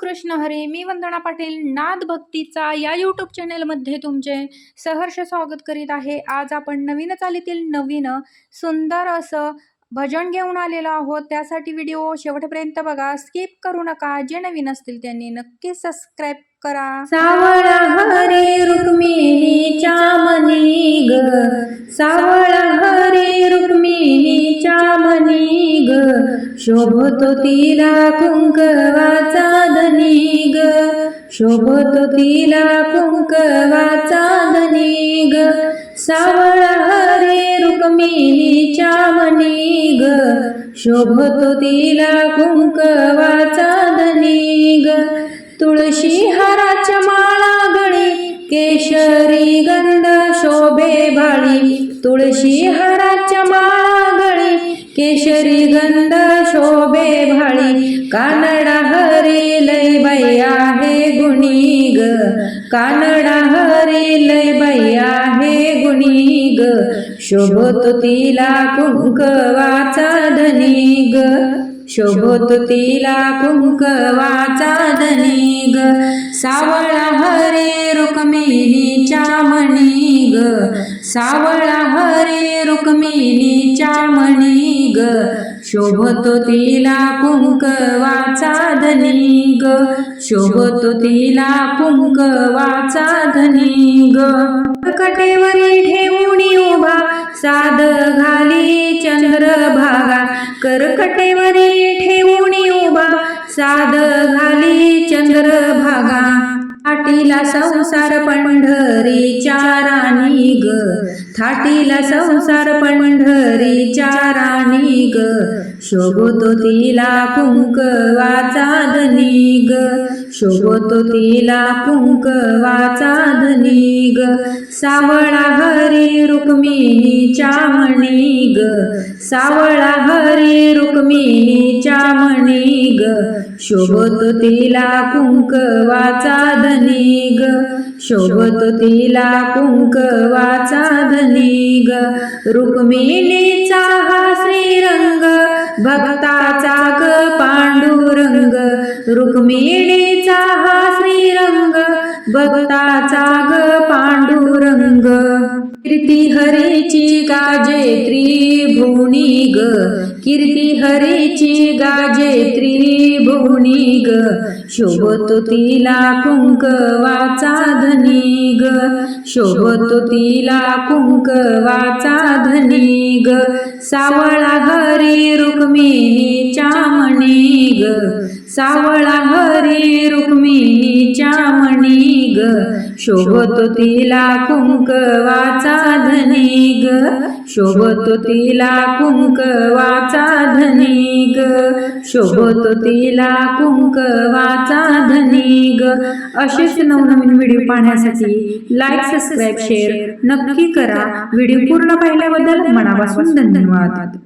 कृष्ण हरे मी वंदना पाटील नाद भक्तीचा या यूट्यूब चॅनलमध्ये तुमचे सहर्ष स्वागत करीत आहे. आज आपण नवीन चालीतील नवीन सुंदर असं भजन घेऊन आलेलो आहोत. त्यासाठी व्हिडिओ शेवटपर्यंत बघा. स्किप करू नका. जे नवीन असतील त्यांनी नक्की सबस्क्राईब करा. सावळा हरे रुक्मिणीच्या मनी ग. सावळा शोभतो तिला कुंकवाचा धनी ग. शोभतो तिला कुंकवाचा धनी ग. सावळा हरे रुक्मिणीच्या मनी ग. शोभतो तिला कुंकवाचा धनी ग. तुळशी हाराच्या माळा गणी केशरी गंध शोभे भाळी तुळशी हाराच्या माळा गणी केशरी गंध कानडा हरी लय बाई आहे गुणी ग कानडा हरी लय बाई आहे गुणी ग शोभतो तिला कुंकवाचा धनी ग शोभतो तिला कुंकवाचा धनी ग सावळा हरे रुक्मिणीच्या मणी ग सावळा हरे रुक्मिणीच्या मणी ग शोभतो तिला कुंकवाचा धनी ग. शोभतो तिला कुंकवाचा धनी ग. कटेवरी ठेवणी उभा साध घाली चंद्रभागा. करकटेवरी ठेवणी उभा साध घाली चंद्रभागा. पाटीला संसार पंढरीच्या राणी ग. थाटीला संसार पंढरीच्या राणी ग. शोभतो तिला कुंकवाचा धनी ग. शोभतो तिला कुंकवाचा धनी ग. सावळा हरी रुक्मिणीच्या मणी ग. सावळा हरी रुक्मिणीच्या मणी ग. शोभतो तिला कुंकवाचा धनी ग. शोभतो तिला कुंकवाचा धनी ग रुक्मिणीचा हा श्रीरंग भक्ताचा ग पांडुरंग. रुक्मिणीचा हा श्रीरंग भक्ताचा ग पांडुरंग. कीर्ती हरीची काजे त्रिभुवनी ग. कीर्ती हरीची गाजे त्रिभुवनी ग. शोभतो तिला कुंकवाचा धनी ग. शोभतो तिला कुंकवाचा धनी ग. सावळा हरी रुक्मिणीच्या मणी ग. सावळा हरी रुक्मिणीच्या मणी ग. शोभतो तिला कुंकवाचा धनी ग. शोभतो तिला कुंकवाचा धनी ग. शोभतो तिला कुंकवाचा धनी ग. असेच नवनवीन व्हिडिओ पाहण्यासाठी लाईक सबस्क्राईब शेअर नक्की करा. व्हिडिओ पूर्ण पाहिल्याबद्दल मनापासून धन्यवाद.